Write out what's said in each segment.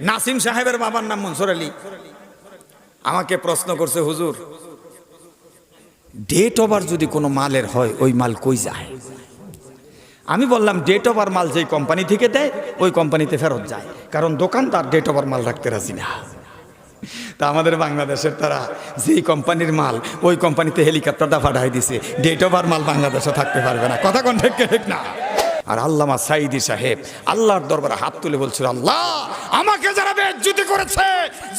নাসিম সাহেবের বাবার নাম মনসুর আলী। আমাকে প্রশ্ন করছে, হুজুর ডেট ওভার যদি কোনো মালের হয়, ওই মাল কই যায়? আমি বললাম ডেট ওভার মাল যেই কোম্পানি থেকে দেয়, ওই কোম্পানিতে ফেরত যায়। কারণ দোকানদার ডেট ওভার মাল রাখতে রাজি না। তা আমাদের বাংলাদেশের তারা যেই কোম্পানির মাল, ওই কোম্পানিতে হেলিকপ্টারটা পাঠাই দিছে। ডেট ওভার মাল বাংলাদেশে থাকতে পারবে না। কথা কোন ঠিক না? আর আল্লামা সাইদি সাহেব আল্লাহর দরবারে হাত তুলে বলছিল, আল্লাহ, আমাকে যারা বেজ্জুতি করেছে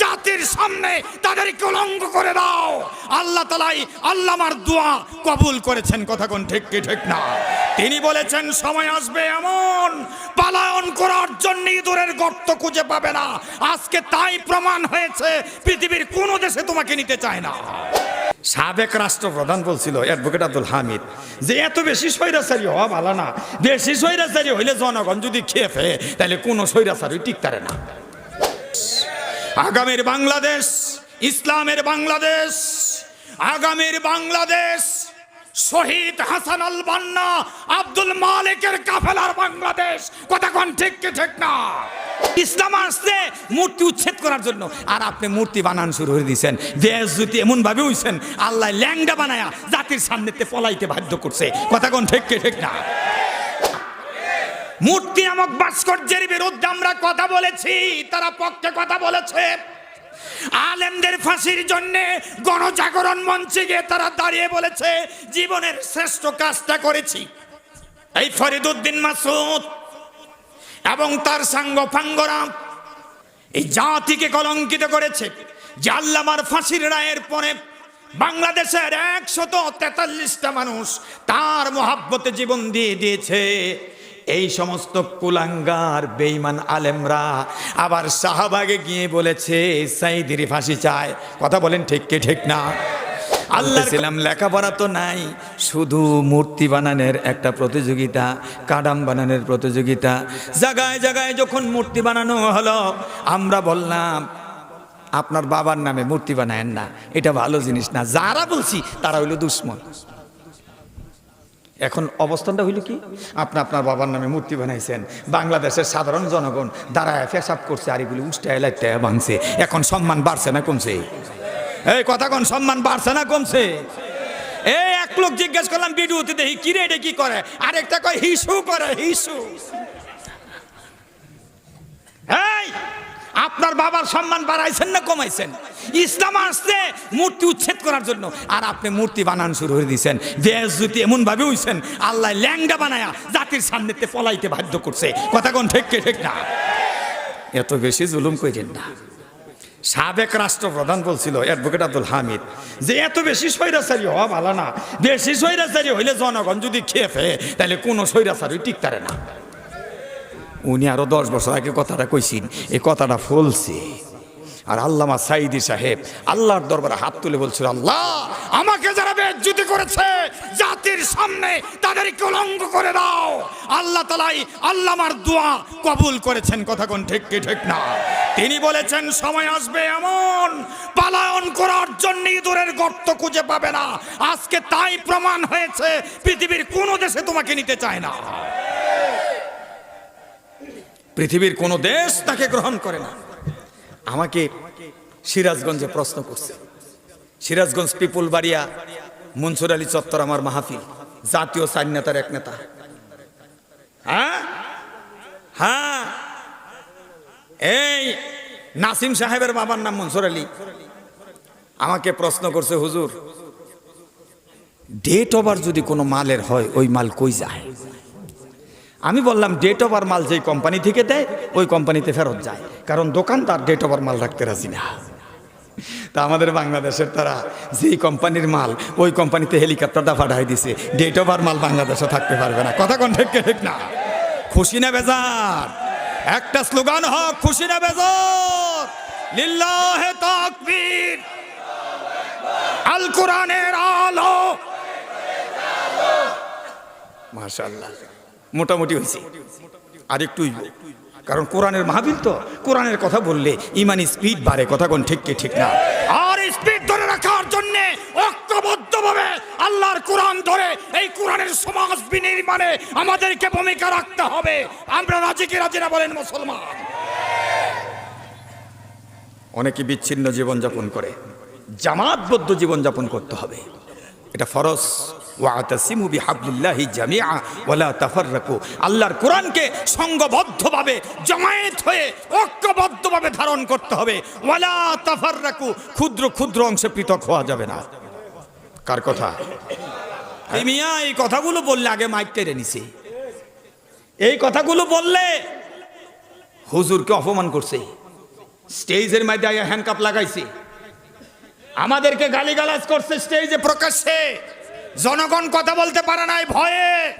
জাতির সামনে তাদের কলঙ্ক করে দাও। আল্লাহ তালাই আল্লামার দোয়া কবুল করেছেন। কথা কোন ঠিক কি ঠিক না? তিনি বলেছেন, সময় আসবে এমন, পালায়ন করার জন্য ইঁদুরের গর্ত খুঁজে পাবে না। আজকে তাই প্রমাণ হয়েছে, পৃথিবীর কোনো দেশে তোমাকে নিতে চায় না। সাবেক রাষ্ট্রপ্রধান বলছিল অ্যাডভোকেট আব্দুল হামিদ, যে এত বেশি স্বৈরাচারী হওয়া ভালো না। বেশি স্বৈরাচারী হইলে জনগণ যদি খেয়ে ফেলে, তাহলে কোনো স্বৈরাচারী টিকতারে না। আগামীর বাংলাদেশ, ইসলামের বাংলাদেশ, আগামীর বাংলাদেশ, শহীদ হাসান আল বান্না, আব্দুল মালিকের কাফেলার বাংলাদেশ। কথা ঠিক কি ঠিক না? ইসলাম আসছে, মূর্তি উচ্ছেদ করার জন্য। আর আপনি মূর্তি বানান শুরু করে দিয়েছেন। দেশ যদি এমন ভাবে হইছেন, আল্লাহ ল্যাংডা বানায়া জাতির সামনেতে পলাইতে বাধ্য করছে। কথা কোন ঠিক ঠিক না? মূর্তি নামক ভাস্কর্যের বিরুদ্ধে আমরা কথা বলেছি, তারা পক্ষে কথা বলেছে। আলেমদের ফাঁসির জন্য গণজাগরণ মঞ্চে গিয়ে তারা দাঁড়িয়ে বলেছে, জীবনের শ্রেষ্ঠ কাজটা করেছি। এই ফরিদুদ্দিন মাসুদ এবং তার সাঙ্গ ফাঙ্গরা এই জাতিকে কলঙ্কিত করেছে যে আল্লামার ফাঁসির রায়ের পরে বাংলাদেশের একশত তেতাল্লিশটা মানুষ তার মহাব্বতে জীবন দিয়ে দিয়েছে। এই সমস্ত কুলাঙ্গার বেইমান আলেমরা আবার শাহবাগে গিয়ে বলেছে সাইদির ফাঁসি চায়। কথা বলেন ঠিক কি ঠিক না? আল্লাহ ছিলাম লেখাপড়া তো নাই শুধু মূর্তি বানানোর একটা প্রতিযোগিতা কাডাম বানানোর প্রতিযোগিতা। জায়গায় জায়গায় যখন মূর্তি বানানো হলো আমরা বললাম আপনার বাবার নামে মূর্তি বানায়েন না এটা ভালো জিনিস না। যারা বলছি তারা হইল দুশ্মন। এখন অবস্থানটা হইল কি? আপনি আপনার বাবার নামে মূর্তি বানাইছেন। বাংলাদেশের সাধারণ জনগণ দাঁড়ায় ফেসাব করছে আর এগুলি উষ্টায় লাইটায় ভাঙছে এখন সম্মান বাড়ছে না কমছে? এই কথা কোন, সম্মান বাড়ছে না কমছে? এই এক লোক জিজ্ঞেস করলাম ভিডিওতে দেখি কি রে কি করে? আরেকটা কয়, হিসু করে, হিসু এই আপনার বাবার সম্মান বাড়াইছেন না কমাইছেন? ইসলাম আসছে, মূর্তি উচ্ছেদ করার জন্য। আর আপনি মূর্তি বানান শুরু করে দিয়েছেন। দেশ যদি এমন ভাবে হইছেন, আল্লাহ ল্যাংডা বানায়া জাতির সামনেতে পলাইতে বাধ্য করছে। কথা কোন ঠিক ঠিক না? এত বেশি জুলুম করেন না। সাবেক রাষ্ট্রপ্রধান বলছিল, অ্যাডভোকেট আব্দুল হামিদ, যে এত বেশি স্বৈরাচারী হওয়া ভালো না। বেশি স্বৈরাচারী হইলে জনগণ যদি খেয়ে ফেলে, তাহলে কোনো স্বৈরাচারী টিকতারে না। উনি আরও দশ বছর আগে কথাটা কইছেন, এই কথাটা ফলছে। আর আল্লামা সাইদি সাহেব আল্লাহর দরবারে হাত তুলে বলছিল, আল্লাহ, আমাকে যারা বেজ্জুতি করেছে, জাতির সামনে তাদের কলঙ্ক করে দাও। আল্লাহ তালাই আল্লামার দোয়া কবুল করেছেন। কথা কোন ঠিক কি ঠিক না? তিনি বলেছেন, সময় আসবে এমন, পালায়ন করার জন্য ইঁদুরের গর্ত খুঁজে পাবে না। আজকে তাই প্রমাণ হয়েছে, পৃথিবীর কোনো দেশে তোমাকে নিতে চায় না। পৃথিবীর কোনো দেশ তাকে গ্রহণ করে না। আমাকে সিরাজগঞ্জে প্রশ্ন করছে। সিরাজগঞ্জ পিপুল বাড়িয়া মনসুর আলী চত্বর আমার মাহফিল, জাতীয় চার নেতার এক নেতা। হ্যাঁ? হ্যাঁ? এই নাসিম সাহেবের বাবার নাম মনসুর আলী। আমাকে প্রশ্ন করছে, হুজুর ডেট ওভার যদি কোনো মালের হয়, ওই মাল কই যায়? আমি বললাম ডেট ওভার মাল যেই কোম্পানি থেকে দেয়, ওই কোম্পানিতে ফেরত যায়। কারণ দোকানদার ডেট ওভার মাল রাখতে রাজি না। তা আমাদের বাংলাদেশের তারা যেই কোম্পানির মাল, ওই কোম্পানিতে হেলিকপ্টারটা পাঠাই দিছে। ডেট ওভার মাল বাংলাদেশে থাকতে পারবে না। কথা কোন ঠিক ঠিক না। খুশি না বেজার? একটা স্লোগান হোক, খুশি না বেজার? লিল্লাহে তাকবীর। আল কোরআনের আলো। মাশাআল্লাহ। মোটামুটি হয়েছে। আর একটু কারণ কোরআনের মাহবিল তো কোরআনের কথা বললে ইমানি স্পিড বাড়ে কথা কোন ঠিক কি ঠিক না। আর স্পিড ধরে রাখার জন্য ঐক্যবদ্ধভাবে আল্লাহর কোরআন ধরে এই কোরআনের সমাজ বিনির্মাণে আমাদেরকে ভূমিকা রাখতে হবে। আমরা রাজি কি রাজি না বলেন মুসলমান? অনেকে বিচ্ছিন্ন জীবনযাপন করে। জামাতবদ্ধ জীবনযাপন করতে হবে। এটা ফরজ। ওয়াতাসিমু বিহাবলিল্লাহি জামিআ ওয়ালা তাফাররাকু। আল্লাহর কোরআনকে জমায়েত হয়ে ধারণ করতে হবে। ক্ষুদ্র ক্ষুদ্র অংশে পৃথক হওয়া যাবে না। কার কথা? মিয়া, এই কথাগুলো বললে আগে মাইক কেড়ে নিছে। এই কথাগুলো বললে হুজুরকে অপমান করছে। স্টেজের মধ্যে আয়া হ্যান্ডকাপ লাগাইছে। আমাদেরকে গালিগালাজ করছে স্টেজে প্রকাশ্যে। জনগণ কথা বলতে পারে নাই, ভয়ে।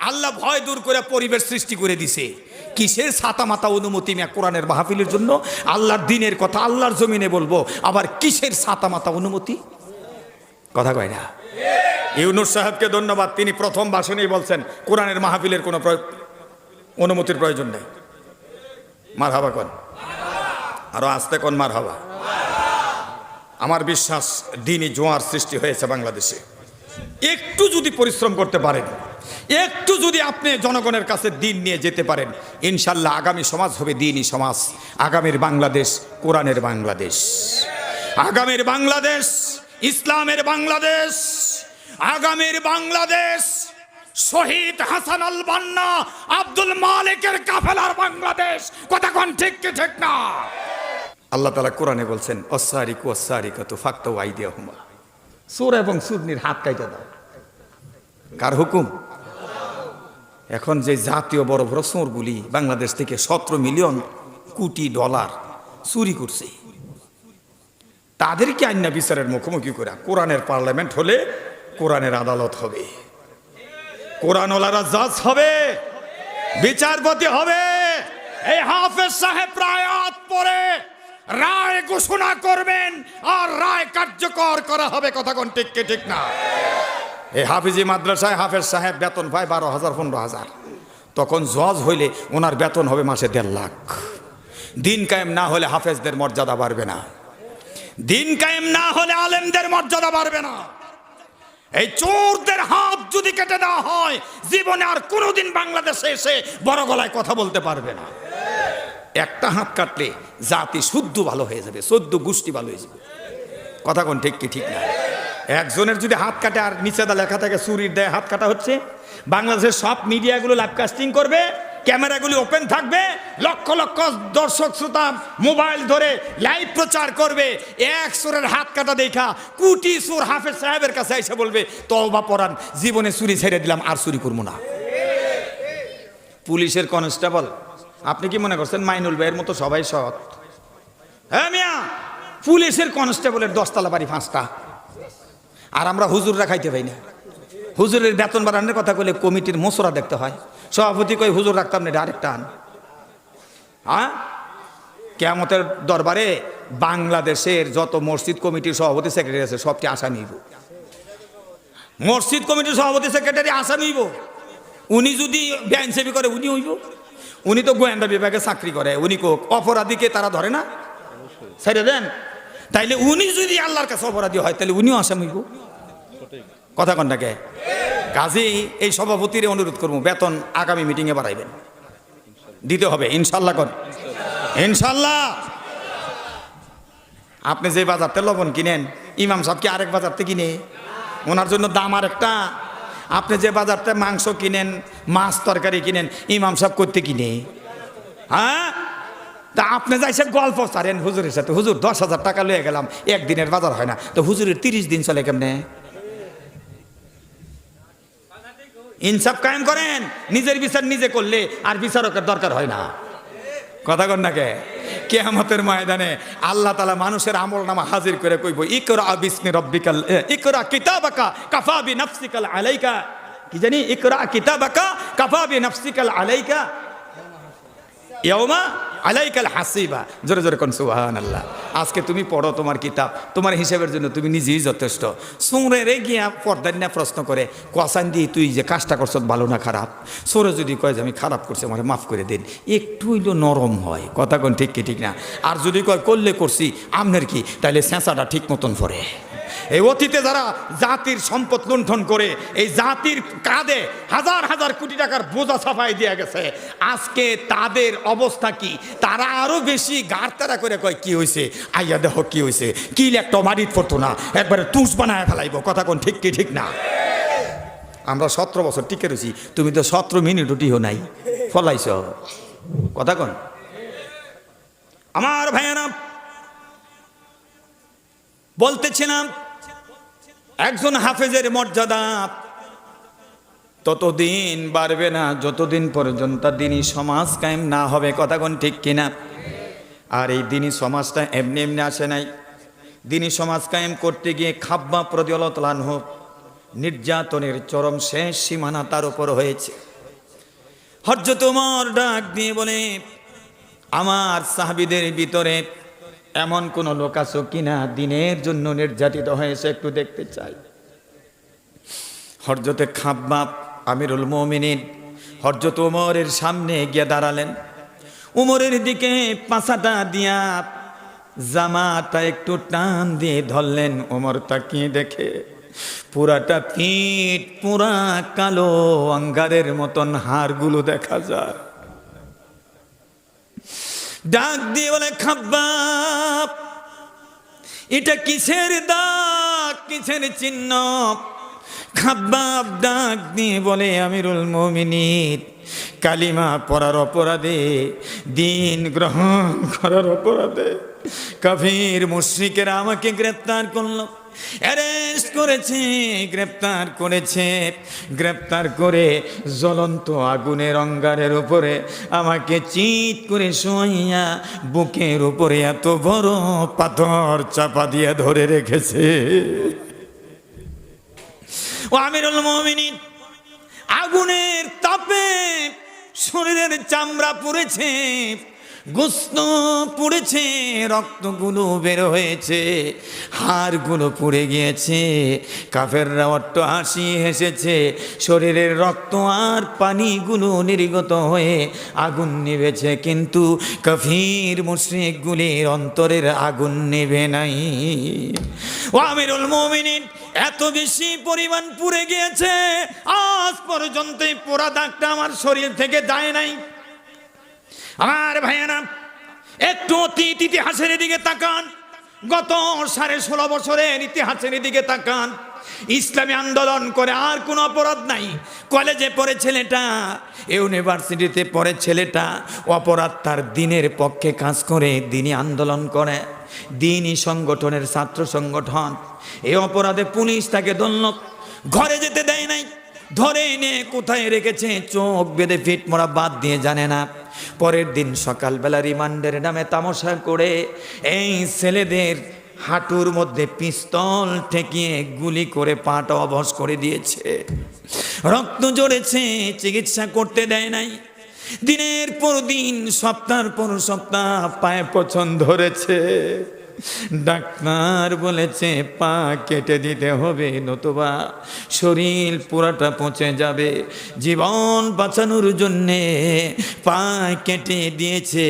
আল্লাহ ভয় দূর করে পরিবেশ সৃষ্টি করে দিছে। কিসের ছাতা মাতা অনুমতি মিয়া কোরআনের মাহফিলের জন্য? আল্লাহর দিনের কথা আল্লাহর জমিনে বলব, আবার কিসের ছাতা মাতা অনুমতি? কথা কয় না। ইউনুস সাহেবকে ধন্যবাদ, তিনি প্রথম ভাষণেই বলছেন, কোরআনের মাহফিলের কোনো অনুমতির প্রয়োজন নেই। মার হাবা কন? আরও আসতে কোন মার হাবা আমার বিশ্বাস, দিনই জোয়ার সৃষ্টি হয়েছে বাংলাদেশে। একটু যদি পরিশ্রম করতে পারেন, একটু যদি আপনি জনগণের কাছে দিন নিয়ে যেতে পারেন, ইনশাল্লাহ আগামী সমাজ হবে দিনই সমাজ, আগামীর বাংলাদেশ, কোরআনের বাংলাদেশ। আগামীর বাংলাদেশ, ইসলামের বাংলাদেশ, আগামীর বাংলাদেশ, শহীদ হাসান আল বান্না আব্দুল মালিকের কাফেলার বাংলাদেশ। কথা ঠিক কি ঠিক না? আল্লাহ তালা কোরআনে বলছেন অসারিক অসারিক তো ফাক্ত আইডিয়া হুমা সুর এবং সুরনির হাত কাইটা দাও। কার হুকুম? এখন যে জাতীয় বড় বড় সোরগুলি বাংলাদেশ থেকে সতেরো মিলিয়ন কোটি ডলার চুরি করছে তাদেরকে আইনা বিচারের মুখোমুখি করে কোরআনের পার্লামেন্ট হলে কোরআনের আদালত হবে। কোরআনওয়ালারা জাজ হবে বিচারপতি হবে এই হাফেজ সাহেব রায়াত পরে রায় ঘোষণা করবেন আর রায় কার্যকর করা হবে, কথা কোন ঠিক ঠিক না? এই হাফিজি মাদ্রাসায় হাফেজ সাহেব বেতন পায় বারো হাজার, পনেরো হাজার। তখন জজ হইলে ওনার বেতন হবে মাসে দেড় লাখ। দিন কায়েম না হলে হাফেজদের মর্যাদা বাড়বে না। দিন কায়েম না হলে আলেমদের মর্যাদা বাড়বে না। এই চোরদের হাত যদি কেটে দেওয়া হয়, জীবনে আর কোনোদিন বাংলাদেশে এসে বড় গলায় কথা বলতে পারবে না। একটা হাত কাটলে জাতি শুদ্ধ ভালো হয়ে যাবে চোদ্দ গোষ্ঠী ভালো হয়ে যাবে। কথা কোন ঠিক কি ঠিক না? একজনের যদি হাত কাটে আর নিচে দা লেখা থাকে, চুরির দেয় হাত কাটা হচ্ছে, বাংলাদেশের সব মিডিয়াগুলো লাইভ কাস্টিং করবে, ক্যামেরাগুলি ওপেন থাকবে, লক্ষ লক্ষ দর্শক শ্রোতা মোবাইল ধরে লাইভ প্রচার করবে, এক সুরের হাত কাটা দেখা, কুটি সুর হাফেজ সাহেবের কাছে এসে বলবে, তওবা পরান জীবনে চুরি ছেড়ে দিলাম, আর চুরি করব না। পুলিশের কনস্টেবল আপনি কি মনে করছেন মাইনুল ভাইয়ের মতো সবাই সৎ? হ্যাঁ মিয়া, পুলিশের কনস্টেবলের দশতলা বাড়ি পাঁচটা। আর আমরা হুজুররা খাইতে পাই না। হুজুরের বেতন বাড়ানোর কথা কইলে কমিটির মশরা দেখতে হয়। সভাপতি কই, হুজুর, রাখতাম না, এটা আরেকটা আন। হ্যাঁ? কেমতের দরবারে বাংলাদেশের যত মসজিদ কমিটির সভাপতি, সেক্রেটারি আছে সবটি আশা নিব মসজিদ কমিটির সভাপতি, সেক্রেটারি আশা নিব উনি যদি বেআইনসেবি করে, উনি হইব? উনি তো গোয়েন্দা বিভাগে চাকরি করে, উনি কোক? অপরাধীকে তারা ধরে না? ছেড়ে দেন। তাইলে উনি যদি আল্লাহর কাছে অপরাধী হয় তাহলে উনিও আসামি হইব কথা কন্যাকে কাজেই এই সভাপতির অনুরোধ করব, বেতন আগামী মিটিংয়ে বাড়াইবেন। দিতে হবে, ইনশাল্লাহ কর। ইনশাল্লাহ! আপনি যে বাজারতে লবণ কিনেন, ইমাম সাহেব কি আরেক বাজারতে কিনে, ওনার জন্য দাম আর একটা আপনি যে বাজারতে মাংস কিনেন, মাছ তরকারি কিনেন, ইমাম সাহেব করতে কিনে হ্যাঁ? তা আপনি যাইছে গল্প সারেন হুজুরের সাথে, হুজুর দশ হাজার টাকা লয়ে গেলাম, একদিনের বাজার হয় না। তো হুজুরের তিরিশ দিন চলে কেমনে? ইনসাফ কায়েম করেন, নিজের বিচার নিজে করলে আর বিচারকের দরকার হয় না। কথা কন নাকে কেয়ামতের ময়দানে আল্লাহ তালা মানুষের আমল নামা হাজির করে কইব, ইকরা আবিসনি রব্বিকাল ইকরা কিতাবাকা কাফা বি নাফসিকাল আলাইকা। কি জানি? ইকরা কিতাবাকা কাফা বি নাফসিকাল আলাইকা। ইয়মা আলাইকাল হাসিবা জোরে জোরে কোন সুবহান আল্লাহ আজকে তুমি পড়ো তোমার কিতাব। তোমার হিসাবের জন্য তুমি নিজেই যথেষ্ট। সুরে রে গিয়া পর্দার না প্রশ্ন করে কসান দিয়ে তুই যে কাজটা করছ ভালো না খারাপ? সোরে যদি কয় যে, আমি খারাপ করছি, আমার মাফ করে দিন। একটু হইল নরম হয়। কথা কোন ঠিক কি ঠিক না? আর যদি কয়, করলে করছি আপনার কি? তাহলে চেঁচাটা ঠিক মতন পড়ে। এই অতীতে যারা জাতির সম্পদ লুণ্ঠন করে, এই জাতির কাঁধে হাজার হাজার কোটি টাকার বোঝা ছাপাই দিয়ে গেছে। আজকে তাদের অবস্থা কি? তারা আরও বেশি গাড়তারা করে কয়, কি হয়েছে আইয়া দেহ কি হয়েছে কি একটা মারিত পড়তো না একবারে তুষ বানায় ফেলাইব। কথা কোন ঠিক কি ঠিক না? আমরা সতেরো বছর টিকে রয়েছি তুমি তো সতেরো মিনিটও টিও নাই। ফলাইছ। কথা কোন? আমার ভাইয়ারা, বলতেছিলাম একজন হাফেজের মর্যাদা। ততদিন বাড়বে না, যতদিন পর্যন্ত দিনই সমাজ কায়েম না হবে, কথা কোন ঠিক কিনা? আর এই দিনই সমাজটা এমনি এমনি আসে নাই। দিনই সমাজ কায়েম করতে গিয়ে খাব্বা প্রদিয়লতলান হোক নির্যাতনের চরম শেষ সীমানা তার উপর হয়েছে। হর্য তোমার ডাক দিয়ে বলে, আমার সাহাবিদের ভিতরে এমন কোন লোক আছো কিনা? দিনের জন্য নির্যাতিত হয়েছে, একটু দেখতে চাই। হরজতে খাব্বাব আমিরুল মমিনিন হরজত উমরের সামনে গিয়ে দাঁড়ালেন। উমরের দিকে পাশাটা দিয়া জামাটা একটু টান দিয়ে ধরলেন। উমর তাকিয়ে দেখে? পুরাটা পিঠ পুরা কালো অঙ্গারের মতন হাড়গুলো দেখা যায়। ডাক দিয়ে বলে, খাব্বাব, এটা কিসের দাগ কিসের চিহ্ন? খাব্বাব ডাক দিয়ে বলে, আমিরুল মমিনির কালিমা পড়ার অপরাধে, দিন গ্রহণ করার অপরাধে, কাফির, মুশ্রিকেরা আমাকে গ্রেপ্তার করল। অ্যারেস্ট করেছে, গ্রেপ্তার করেছে। গ্রেপ্তার করে জ্বলন্ত আগুনের অঙ্গারের উপরে আমাকে চিৎ করে শোয়াইয়া বুকের উপরে এত বড় পাথর চাপা দিয়ে ধরে রেখেছে। ও আমিরুল মমিনিন, আগুনের তাপে শরীরের চামড়া পুড়েছে। গোস্ত পুড়েছে, রক্তগুলো বের হয়েছে, হাড়গুলো পুড়ে গিয়েছে, কাফেররা অট্ট হাসি হেসেছে, শরীরের রক্ত আর পানিগুলো নির্গত হয়ে আগুন নিভেছে, কিন্তু কাফির মুশ্রিকগুলির অন্তরের আগুন নেবে নাই। ও আমিরুল মমিনিন, এত বেশি পরিমাণ পুড়ে গিয়েছে, আজ পর্যন্ত পোড়া দাগটা আমার শরীর থেকে যায় নাই। আমার ভাইয়েরা, একটু অতীত ইতিহাসের দিকে তাকান। গত সাড়ে ষোলো বছরের ইতিহাসের দিকে তাকান। ইসলামী আন্দোলন করে আর কোনো অপরাধ নাই। কলেজে পড়ে ছেলেটা, ইউনিভার্সিটিতে পড়ে ছেলেটা, অপরাধ তার দিনের পক্ষে কাজ করে, দিনই আন্দোলন করে, দিনই সংগঠনের ছাত্র সংগঠন। এই অপরাধে পুলিশ তাকে দন্য ঘরে যেতে দেয় নাই। ধরে এনে কোথায় রেখেছে? চোখ বেঁধে ফিট মরা বাদ দিয়ে জানে না। পরের দিন সকালবেলা রিমান্ডের নামে তামাশা করে এই ছেলেদের হাঁটুর মধ্যে পিস্তল ঠেকিয়ে গুলি করে পাটা অবশ করে দিয়েছে। রক্ত জড়েছে চিকিৎসা করতে দেয় নাই। দিনের পর দিন সপ্তাহ পর সপ্তাহ পায়ে পছন্দ ধরেছে ডাক্তার বলেছে, পা কেটে দিতে হবে, নতুবা শরীর পুরাটা পচে যাবে। জীবন বাঁচানোর জন্যে পা কেটে দিয়েছে,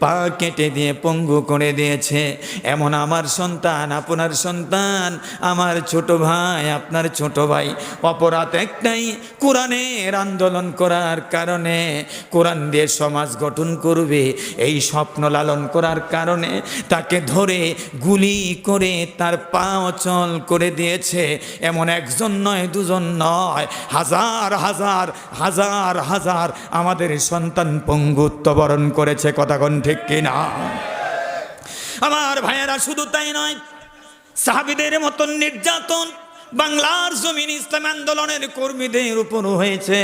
পা কেটে দিয়ে পঙ্গু করে দিয়েছে। এমন আমার সন্তান, আপনার সন্তান, আমার ছোট ভাই, আপনার ছোট ভাই। অপরাধ একটাই, কোরআনের আন্দোলন করার কারণে, কোরআন দিয়ে সমাজ গঠন করবে। এই স্বপ্ন লালন করার কারণে তাকে ধরে গুলি করে তার পা অচল করে দিয়েছে। এমন একজন নয়, দুজন নয়, হাজার হাজার হাজার হাজার আমাদের সন্তান পঙ্গুত্ব বরণ করেছে। কথাগণ ঠিক কিনা? আমার ভাইয়েরা, শুধু তাই নয়, সাহাবিদের মতন নির্যাতন বাংলার জমিন ইসলাম আন্দোলনের কর্মীদের উপর হয়েছে।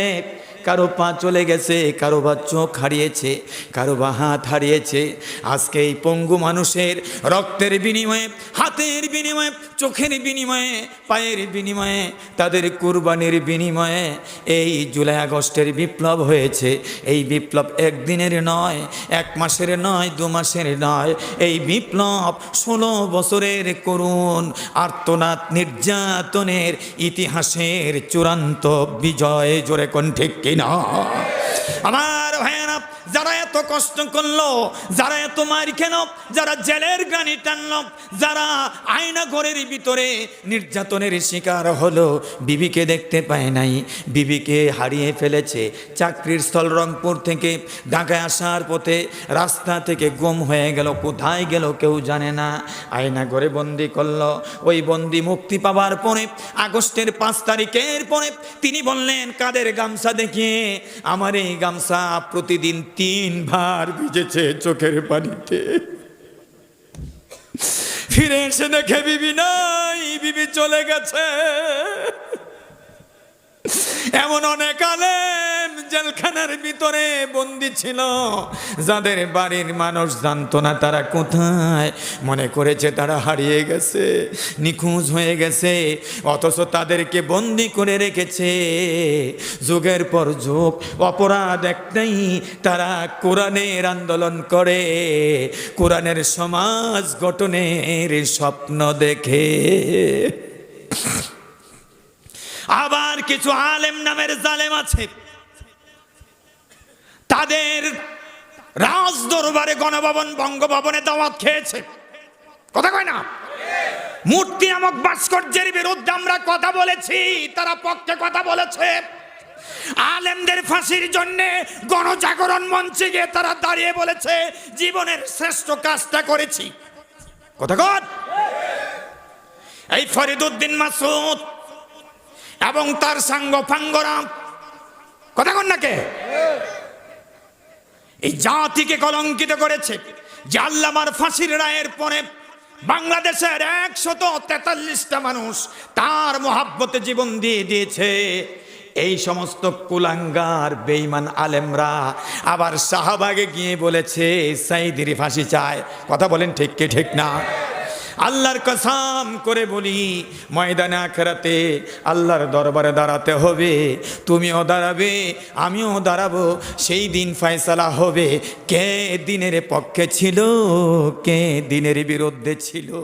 কারও পা চলে গেছে, কারও বা চোখ হারিয়েছে, কারও বা হাত হারিয়েছে। আজকে এই পঙ্গু মানুষের রক্তের বিনিময়ে, হাতের বিনিময়ে, চোখের বিনিময়ে, পায়ের বিনিময়ে, তাদের কুরবানির বিনিময়ে এই জুলাই আগস্টের বিপ্লব হয়েছে। এই বিপ্লব একদিনের নয়, এক মাসের নয়, দু মাসের নয়। এই বিপ্লব ষোলো বছরের করুণ, আর্তনাদ নির্যাতনের ইতিহাসের চূড়ান্ত বিজয়। জোরে কোন ঠিক কিনা আমার ভাইয়েরা যারা এত কষ্ট করল, যারা এত মার খেল যারা জেলের গ্রানি টানল যারা আয়না ঘরের ভিতরে নির্যাতনের শিকার হলো, বিবিকে দেখতে পায় নাই। বিবিকে হারিয়ে ফেলেছে চাকরির স্থল রংপুর থেকে, ঢাকায় আসার পথে রাস্তা থেকে গুম হয়ে গেল, কোথায় গেল কেউ জানে না। আয়না ঘরে বন্দি করল, ওই বন্দি মুক্তি পাওয়ার পরে, আগস্টের পাঁচ তারিখের পরে তিনি বললেন, কাদের গামছা দেখিয়ে আমার এই গামছা প্রতিদিন তিনবার ভিজেছে চোখের পানিতে। ফিরে এসে দেখে বিবি নাই বিবি চলে গেছে। এমন অনেক আলেম জেলখানার ভিতরে বন্দি ছিল, যাদের বাড়ির মানুষ জানতো না তারা কোথায়। মনে করেছে তারা হারিয়ে গেছে, নিখোঁজ হয়ে গেছে, অথচ তাদেরকে বন্দি করে রেখেছে। যুগের পর যুগ, অপরাধ একটাই, তারা কোরআনের আন্দোলন করে, কোরআনের সমাজ গঠনের স্বপ্ন দেখে। আবার কিছু আলেম নামের জালেম আছে। তাদের রাজ দরবারে গণভবন, বঙ্গভবনে দাওয়াত খেয়েছে। কথা কয় না? মূর্তি নামক ভাস্কর্যের বিরুদ্ধে আমরা কথা বলেছি, তারা পক্ষে কথা বলেছে। আলেমদের ফাঁসির জন্য গণজাগরণ মঞ্চে গিয়ে তারা দাঁড়িয়ে বলেছে, জীবনের শ্রেষ্ঠ কাজটা করেছি। কথা কন এই ফরিদুদ্দিন মাসুদ এবং তার সাঙ্গ ফাঙ্গরা। কথা কন নাকে এই জাতিকে কলঙ্কিত করেছে যে আল্লামার ফাঁসির রায়ের পরে বাংলাদেশের একশত তেতাল্লিশটা মানুষ তার মহাব্বতে জীবন দিয়ে দিয়েছে। এই সমস্ত কুলাঙ্গার বেইমান আলেমরা আবার শাহবাগে গিয়ে বলেছে সাইদিরি ফাঁসি চায়। কথা বলেন ঠিক কি ঠিক না? আল্লাহর কসাম করে বলি, ময়দানে, আখেরাতে আল্লাহর দরবারে দাঁড়াতে হবে। তুমিও দাঁড়াবে, আমিও দাঁড়াবো। সেই দিন ফয়সালা হবে। কে দিনের পক্ষে ছিল, কে দিনের বিরুদ্ধে ছিল?